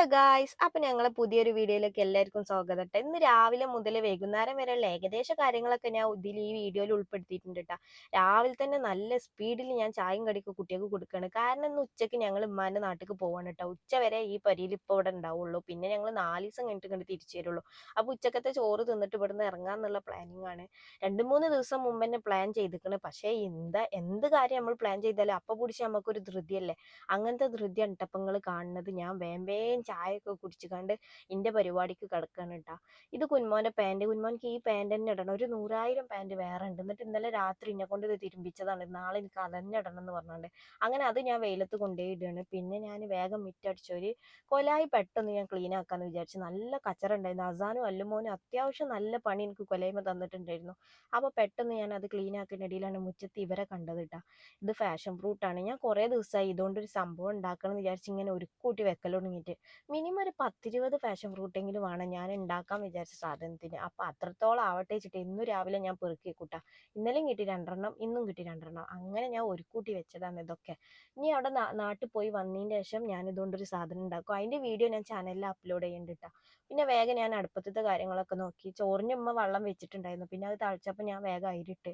Hello guys അപ്പൊ ഞങ്ങളെ പുതിയൊരു വീഡിയോയിലേക്ക് എല്ലാവർക്കും സ്വാഗതം ഇന്ന് രാവിലെ മുതൽ വൈകുന്നേരം വരെയുള്ള ഏകദേശ കാര്യങ്ങളൊക്കെ ഞാൻ ഇതിൽ ഈ വീഡിയോയിൽ ഉൾപ്പെടുത്തിയിട്ടുണ്ട് കേട്ടോ രാവിലെ തന്നെ നല്ല സ്പീഡിൽ ഞാൻ ചായയും കടിക്ക് കുട്ടികൾക്ക് കൊടുക്കുകയാണ് കാരണം ഇന്ന് ഉച്ചയ്ക്ക് ഞങ്ങൾ ഉമ്മാന്റെ നാട്ടിലേക്ക് പോവാണ് കേട്ടോ ഉച്ച വരെ ഈ പരിയിൽ ഇപ്പോൾ ഇവിടെ ഉണ്ടാവുള്ളൂ. പിന്നെ ഞങ്ങൾ നാല് ദിവസം കഴിഞ്ഞിട്ട് കണ്ട് തിരിച്ചു വരുള്ളൂ. അപ്പൊ ഉച്ചക്കത്തെ ചോറ് തിന്നിട്ട് ഇവിടുന്ന് ഇറങ്ങാന്നുള്ള പ്ലാനിങ് ആണ്. രണ്ട് മൂന്ന് ദിവസം മുമ്പ് തന്നെ പ്ലാൻ ചെയ്തിക്കണ്. പക്ഷേ എന്താ എന്ത് കാര്യം നമ്മൾ പ്ലാൻ ചെയ്താലും അപ്പൊ പിടിച്ച് നമുക്കൊരു ധൃതിയല്ലേ? അങ്ങനത്തെ ധൃതിയാണ് ടപ്പങ്ങൾ കാണുന്നത്. ഞാൻ വേം വേം ചായയൊക്കെ കുടിച്ചുകൊണ്ട് ഇന്റെ പരിപാടിക്ക് കിടക്കുകയാണ് കേട്ടോ ഇത് കുന്മോന്റെ പാന്റ് കുന്മോൻക്ക് ഈ പാന്റ് തന്നെ ഇടണം. ഒരു നൂറായിരം പാന്റ് വേറെ ഉണ്ട് എന്നിട്ട് ഇന്നലെ രാത്രി എന്നെ കൊണ്ട് ഇത് തിരുമ്പിച്ചതാണ്. നാളെ എനിക്ക് അതന്നെ ഇടണം എന്ന് പറഞ്ഞാണ്ട്. അങ്ങനെ അത് ഞാൻ വെയിലത്ത് കൊണ്ടുപോയി ഇടുകയാണ് പിന്നെ ഞാൻ വേഗം മിറ്റടിച്ചൊരു കൊലായി പെട്ടെന്ന് ഞാൻ ക്ലീൻ ആക്കാന്ന് വിചാരിച്ചു നല്ല കച്ചറ ഉണ്ടായിരുന്നു അസാനും അല്ലുമോനും അത്യാവശ്യം നല്ല പണി എനിക്ക് കൊലയുമ്പോൾ തന്നിട്ടുണ്ടായിരുന്നു. അപ്പോൾ പെട്ടെന്ന് ഞാൻ അത് ക്ലീൻ ആക്കുന്ന ഇടയിലാണ് മുറ്റത്ത് ഇവരെ കണ്ടത് കേട്ടോ ഇത് ഫാഷൻ ഫ്രൂട്ടാണ് ഞാൻ കുറേ ദിവസമായി ഇതുകൊണ്ടൊരു സംഭവം ഉണ്ടാക്കണം എന്ന് വിചാരിച്ച് ഇങ്ങനെ ഒരു കൂട്ടി വെക്കൽ തുടങ്ങിയിട്ട് മിനിമം ഒരു പത്തിരുപത് ഫ്രൂട്ട് ഫ്രൂട്ടെങ്കിലും വേണം ഞാൻ ഉണ്ടാക്കാൻ വിചാരിച്ച സാധനത്തിന്. അപ്പോൾ അത്രത്തോളം ആവട്ടെ വെച്ചിട്ട് ഇന്ന് രാവിലെ ഞാൻ പെറുക്കി കൂട്ടാ ഇന്നലെയും കിട്ടി രണ്ടെണ്ണം ഇന്നും കിട്ടി രണ്ടെണ്ണം. അങ്ങനെ ഞാൻ ഒരു കൂട്ടി വെച്ചതാണ് ഇതൊക്കെ. ഇനി അവിടെ നാട്ടിൽ പോയി വന്നതിന് ശേഷം ഞാൻ ഇതുകൊണ്ടൊരു സാധനം ഉണ്ടാക്കും അതിന്റെ വീഡിയോ ഞാൻ ചാനലിൽ അപ്ലോഡ് ചെയ്യുന്നുണ്ട് കേട്ടോ പിന്നെ വേഗം ഞാൻ അടുപ്പത്തെ കാര്യങ്ങളൊക്കെ നോക്കി. ചോറിന് ഉമ്മ വെള്ളം വെച്ചിട്ടുണ്ടായിരുന്നു. പിന്നെ അത് തളിച്ചപ്പോൾ ഞാൻ വേഗം അരിട്ട്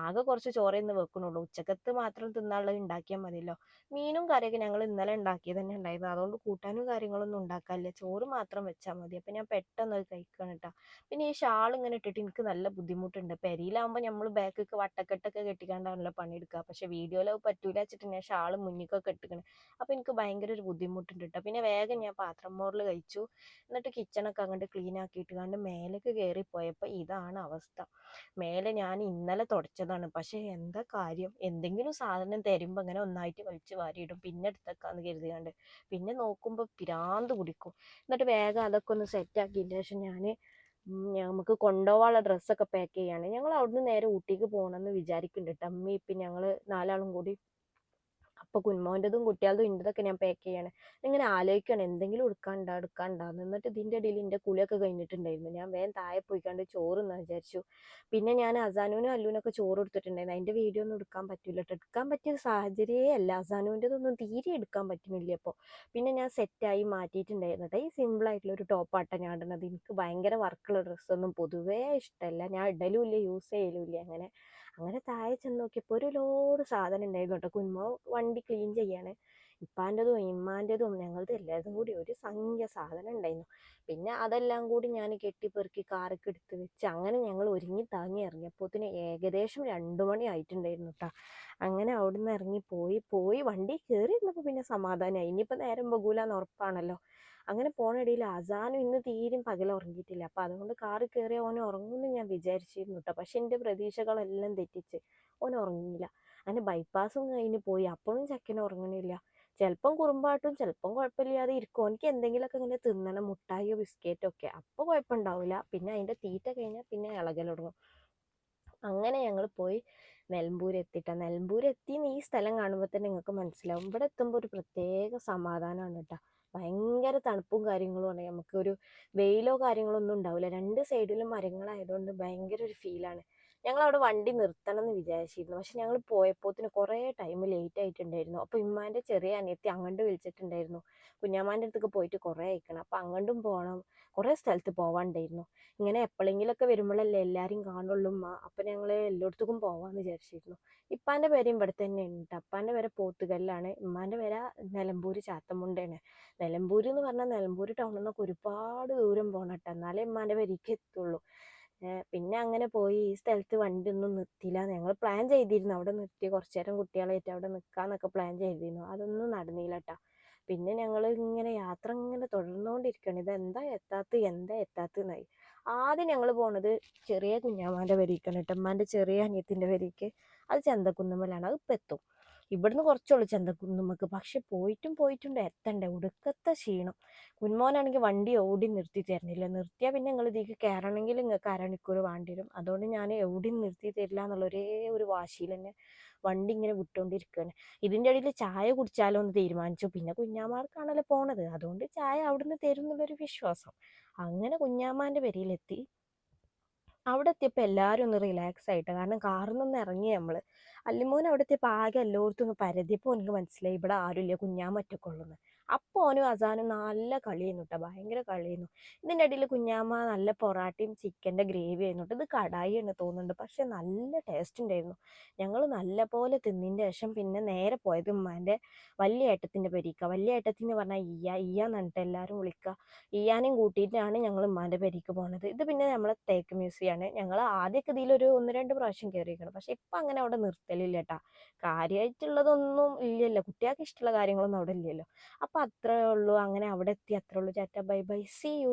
ആകെ കുറച്ച് ചോറേ ഇന്ന് വെക്കണുള്ളൂ. ഉച്ചക്കത്ത് മാത്രം തിന്നാനുള്ളത് ഉണ്ടാക്കിയാൽ മതിയല്ലോ. മീനും കറിയൊക്കെ ഞങ്ങൾ ഇന്നലെ ഉണ്ടാക്കിയത് തന്നെ ഉണ്ടായിരുന്നു അതുകൊണ്ട് കൂട്ടാനും കാര്യങ്ങളൊന്നും ഉണ്ടാക്കാനില്ല. ചോറ് മാത്രം വെച്ചാൽ മതി. അപ്പം ഞാൻ പെട്ടെന്ന് അത് കഴിക്കണം കേട്ടോ പിന്നെ ഈ ഷാൾ ഇങ്ങനെ ഇട്ടിട്ട് എനിക്ക് നല്ല ബുദ്ധിമുട്ടുണ്ട്. പെരിയിലാകുമ്പോൾ നമ്മൾ ബാക്കൊക്കെ വട്ടക്കെട്ടൊക്കെ കെട്ടിക്കാണ്ടാണല്ലോ പണിയെടുക്കുക പക്ഷെ വീഡിയോയിൽ അത് പറ്റൂല വെച്ചിട്ട് ഞാൻ ഷാൾ മുന്നിക്കൊക്കെ ഇട്ടിക്കണം. അപ്പോൾ എനിക്ക് ഭയങ്കര ഒരു ബുദ്ധിമുട്ടുണ്ട് കേട്ടോ പിന്നെ വേഗം ഞാൻ പാത്രം മോറിൽ കഴിച്ചു. എന്നിട്ട് കിച്ചണൊക്കെ അങ്ങോട്ട് ക്ലീൻ ആക്കിയിട്ട് കണ്ട് മേലേക്ക് കയറി കയറിപ്പോയപ്പോൾ ഇതാണ് അവസ്ഥ. മേലെ ഞാൻ ഇന്നലെ തുടച്ചതാണ്. പക്ഷേ എന്താ കാര്യം? എന്തെങ്കിലും സാധനം തരുമ്പോൾ അങ്ങനെ ഒന്നായിട്ട് വലിച്ചു വാരിയിടും. പിന്നെ എടുത്തേക്കാന്ന് കരുതിയാണ്ട്. പിന്നെ നോക്കുമ്പോൾ പിരാന്ത് കുടിക്കും എന്നിട്ട് വേഗം അതൊക്കെ ഒന്ന് സെറ്റാക്കിയിട്ട് ശേഷം ഞാൻ നമുക്ക് കൊണ്ടുപോകാനുള്ള ഡ്രസ്സൊക്കെ പാക്ക് ചെയ്യാണ്. ഞങ്ങൾ അവിടുന്ന് നേരെ ഊട്ടിക്ക് പോകണമെന്ന് വിചാരിക്കുന്നുണ്ട് കേട്ടോ അമ്മയും ഇപ്പം ഞങ്ങൾ നാലാളും കൂടി അപ്പോൾ കുന്മോന്റെതും കുട്ടികളതും ഇന്റെതൊക്കെ ഞാൻ പാക്ക് ചെയ്യാണ്. ഇങ്ങനെ ആലോചിക്കണം എന്തെങ്കിലും എടുക്കാണ്ടാ എടുക്കാണ്ടാന്ന് എന്നിട്ട് ഇതിന്റെ ഇടയിൽ എന്റെ കുളിയൊക്കെ കഴിഞ്ഞിട്ടുണ്ടായിരുന്നു. ഞാൻ വേഗം താഴെ പോയിക്കാണ്ട് ചോറ് എന്ന് വിചാരിച്ചു. പിന്നെ ഞാൻ അസാനുവിനും അല്ലുവിനൊക്കെ ചോറ് എടുത്തിട്ടുണ്ടായിരുന്നു അതിന്റെ വീഡിയോ ഒന്നും എടുക്കാൻ പറ്റില്ല കേട്ടോ എടുക്കാൻ പറ്റിയ സാഹചര്യമേ അല്ല. അസാനുവിന്റെതൊന്നും തീരെ എടുക്കാൻ പറ്റുന്നില്ല അപ്പോൾ പിന്നെ ഞാൻ സെറ്റായി മാറ്റിയിട്ടുണ്ടായിരുന്നു. കേട്ടോ ഈ സിമ്പിളായിട്ടുള്ള ഒരു ടോപ്പാട്ട ഞാൻ ഇടുന്നത്. എനിക്ക് ഭയങ്കര വർക്കുള്ള ഡ്രസ്സൊന്നും പൊതുവേ ഇഷ്ടമല്ല ഞാൻ ഇടലും ഇല്ല യൂസ് ചെയ്യലും ഇല്ല അങ്ങനെ. അങ്ങനെ താഴെ ചെന്ന് നോക്കിയപ്പോൾ ഒരു ലോഡ് സാധനം ഉണ്ടായിരുന്നു കേട്ടോ. കുന്മോ വണ്ടി ക്ലീൻ ചെയ്യാണ്. ഇപ്പാന്റെതും ഇമ്മാന്റെതും ഞങ്ങളത് എല്ലാതും കൂടി ഒരു സംഖ്യ സാധനം ഉണ്ടായിരുന്നു. പിന്നെ അതെല്ലാം കൂടി ഞാൻ കെട്ടിപ്പെറുക്കി കാറൊക്കെ എടുത്ത് വെച്ച് അങ്ങനെ ഞങ്ങൾ ഒരുങ്ങി താങ്ങി ഇറങ്ങിയപ്പോത്തിന് ഏകദേശം രണ്ടു മണി ആയിട്ടുണ്ടായിരുന്നു കേട്ടോ അങ്ങനെ അവിടുന്ന് ഇറങ്ങി പോയി പോയി വണ്ടി കയറി പിന്നെ സമാധാനമായി ഇനിയിപ്പോൾ നേരം പോകൂലെന്ന് ഉറപ്പാണല്ലോ. അങ്ങനെ പോണിടയിൽ അസാനും ഇന്ന് തീരും പകൽ ഉറങ്ങിയിട്ടില്ല. അപ്പം അതുകൊണ്ട് കാറിൽ കയറി ഓൻ ഉറങ്ങുമെന്ന് ഞാൻ വിചാരിച്ചിരുന്നു കേട്ടോ പക്ഷെ എന്റെ പ്രതീക്ഷകളെല്ലാം തെറ്റിച്ച് ഓൻ ഉറങ്ങിയില്ല. അങ്ങനെ ബൈപ്പാസും കഴിഞ്ഞ് പോയി. അപ്പോഴും ചെക്കൻ ഉറങ്ങണില്ല. ചിലപ്പം കുറുമ്പാട്ടും ചിലപ്പം കുഴപ്പമില്ലാതെ ഇരിക്കും. എനിക്ക് എന്തെങ്കിലുമൊക്കെ ഇങ്ങനെ തിന്നണം മുട്ടായോ ബിസ്ക്കറ്റോ ഒക്കെ. അപ്പോൾ കുഴപ്പമുണ്ടാവില്ല പിന്നെ അതിന്റെ തീറ്റ കഴിഞ്ഞാൽ പിന്നെ ഇളകൽ തുടങ്ങും. അങ്ങനെ ഞങ്ങൾ പോയി നെലമ്പൂർ എത്തിയിട്ടാണ് നെലമ്പൂർ എത്തി ഈ സ്ഥലം കാണുമ്പോൾ തന്നെ നിങ്ങൾക്ക് മനസ്സിലാവും. ഇവിടെ എത്തുമ്പോൾ ഒരു പ്രത്യേക സമാധാനമാണ് കേട്ടോ. ഭയങ്കര തണുപ്പും കാര്യങ്ങളും ആണ്. നമുക്ക് നമുക്കൊരു വെയിലോ കാര്യങ്ങളോ ഒന്നും ഉണ്ടാവില്ല രണ്ട് സൈഡിലും മരങ്ങളായതുകൊണ്ട് ഭയങ്കര ഒരു ഫീലാണ് ഞങ്ങൾ അവിടെ വണ്ടി നിർത്തണം എന്ന് വിചാരിച്ചിരുന്നു. പക്ഷെ ഞങ്ങൾ പോയപ്പോത്തിന് കുറേ ടൈം ലേറ്റ് ആയിട്ടുണ്ടായിരുന്നു. അപ്പോൾ ഇമ്മാന്റെ ചെറിയ അനിയത്തി അങ്ങോട്ട് വിളിച്ചിട്ടുണ്ടായിരുന്നു. കുഞ്ഞാമാന്റെ അടുത്തൊക്കെ പോയിട്ട് കുറേ അയക്കണം. അപ്പോൾ അങ്ങോട്ടും പോകണം കുറേ സ്ഥലത്ത് പോകാനുണ്ടായിരുന്നു ഇങ്ങനെ എപ്പോഴെങ്കിലൊക്കെ വരുമ്പോഴല്ലേ എല്ലാവരും കാണുള്ളൂ ഉമ്മ. അപ്പം ഞങ്ങൾ എല്ലായിടത്തേക്കും പോകാമെന്ന് വിചാരിച്ചിരുന്നു. ഇപ്പാന്റെ പേരും ഇവിടെ തന്നെ ഉണ്ട് അപ്പാന്റെ പേര് പോത്തുകല്ലാണ്. ഇമ്മാന്റെ പേര് നിലമ്പൂർ ചാത്തമുണ്ടയാണ് നിലമ്പൂർ എന്ന് പറഞ്ഞാൽ നിലമ്പൂർ ടൗണിൽ നിന്നൊക്കെ ഒരുപാട് ദൂരം പോകണം കേട്ടോ എന്നാലേ ഇമ്മാന്റെ പേരേക്ക് എത്തുള്ളൂ പിന്നെ അങ്ങനെ പോയി ഈ സ്ഥലത്ത് വണ്ടി ഒന്നും നിർത്തിയില്ല. ഞങ്ങൾ പ്ലാൻ ചെയ്തിരുന്നു. അവിടെ നിർത്തി. കുറച്ചു നേരം കുട്ടികളായിട്ട് അവിടെ നിൽക്കാന്നൊക്കെ പ്ലാൻ ചെയ്തിരുന്നു. അതൊന്നും നടന്നില്ല കേട്ടോ പിന്നെ ഞങ്ങൾ ഇങ്ങനെ യാത്ര ഇങ്ങനെ തുടർന്നുകൊണ്ടിരിക്കുകയാണ് ഇത് എന്താ എത്താത്ത എന്താ എത്താത്തന്നായി ആദ്യം ഞങ്ങൾ പോണത് ചെറിയ കുഞ്ഞാമാന്റെ വരിക്കാണ് കേട്ടോ ഉമ്മാന്റെ ചെറിയ അനിയത്തിന്റെ വരിക്ക് അത് ചന്തക്കുന്നുമ്മലാണ് അത് ഇപ്പം എത്തും. ഇവിടുന്ന് കുറച്ചുള്ളൂ ചന്തക്കുന്നുമ്മക്ക് പക്ഷെ പോയിട്ടും പോയിട്ടുണ്ട്. എത്തണ്ടേ? ഒടുക്കത്തെ ക്ഷീണം. കുന്മോനാണെങ്കിൽ വണ്ടി ഓടി നിർത്തി തരുന്നില്ല നിർത്തിയാൽ പിന്നെ നിങ്ങൾ ഇതിക്ക് കയറണമെങ്കിൽ നിങ്ങൾക്ക് അരമണിക്കൂർ വേണ്ടി വരും. അതുകൊണ്ട് ഞാൻ എവിടെ നിർത്തി തരില്ല എന്നുള്ള ഒരേ ഒരു വാശിയിൽ തന്നെ വണ്ടി ഇങ്ങനെ വിട്ടുകൊണ്ടിരിക്കുകയാണ് ഇതിന്റെ ഇടയിൽ ചായ കുടിച്ചാലോ എന്ന് തീരുമാനിച്ചു. പിന്നെ കുഞ്ഞാമാർക്കാണല്ലോ പോണത്. അതുകൊണ്ട് ചായ അവിടുന്ന് തരും എന്നുള്ളൊരു വിശ്വാസം. അങ്ങനെ കുഞ്ഞാമാന്റെ പെരിയിലെത്തി. അവിടെ എത്തിയപ്പോൾ എല്ലാവരും ഒന്ന് റിലാക്സ് ആയിട്ട്. കാരണം കാറിൽ നിന്ന് ഇറങ്ങി നമ്മൾ അല്ലിമോൻ അവിടെ എത്തിയപ്പോൾ ആകെ എല്ലായിടത്തും ഒന്ന് പരതിയപ്പോൾ എനിക്ക് മനസ്സിലായി. ഇവിടെ ആരുമില്ല കുഞ്ഞാൻ പറ്റക്കുള്ളൂന്ന് അപ്പോൾ ഓനും അസാനും നല്ല കളിയായിരുന്നു കേട്ടോ ഭയങ്കര കളിയായിരുന്നു. ഇതിന്റെ ഇടയിൽ കുഞ്ഞാമ്മ നല്ല പൊറാട്ടയും ചിക്കന്റെ ഗ്രേവി ആയിരുന്നു കേട്ടോ ഇത് എന്ന് തോന്നുന്നുണ്ട്. പക്ഷേ നല്ല ടേസ്റ്റ് ഉണ്ടായിരുന്നു. ഞങ്ങൾ നല്ല പോലെ തിന്നതിന്റെ ശേഷം പിന്നെ നേരെ പോയത് ഉമ്മാന്റെ വലിയ ഏട്ടത്തിന്റെ പെരീക്ക. വലിയ ഏട്ടത്തിന്ന് പറഞ്ഞാൽ ഇയ്യ. ഇയ്യ എന്നിട്ട് എല്ലാവരും വിളിക്കുക ഇയ്യാനെയും കൂട്ടിയിട്ടാണ് ഞങ്ങൾ ഉമ്മാന്റെ പെരീക്ക് പോണത്. ഇത് പിന്നെ നമ്മളെ തേക്ക് മ്യൂസിയമാണ് ഞങ്ങൾ ആദ്യമൊക്കെ ഇതിലൊരു ഒന്ന് രണ്ട് പ്രാവശ്യം കയറിയിരിക്കണം പക്ഷേ ഇപ്പം അങ്ങനെ അവിടെ നിർത്തലില്ല കേട്ടാ കാര്യമായിട്ടുള്ളതൊന്നും ഇല്ലല്ലോ. കുട്ടികൾക്ക് ഇഷ്ടമുള്ള കാര്യങ്ങളൊന്നും അവിടെ ഇല്ലല്ലോ. അപ്പം അത്രേ ഉള്ളൂ. അങ്ങനെ അവിടെ എത്തി. അത്രേ ഉള്ളൂ. ചാറ്റ ബൈ ബൈ. See you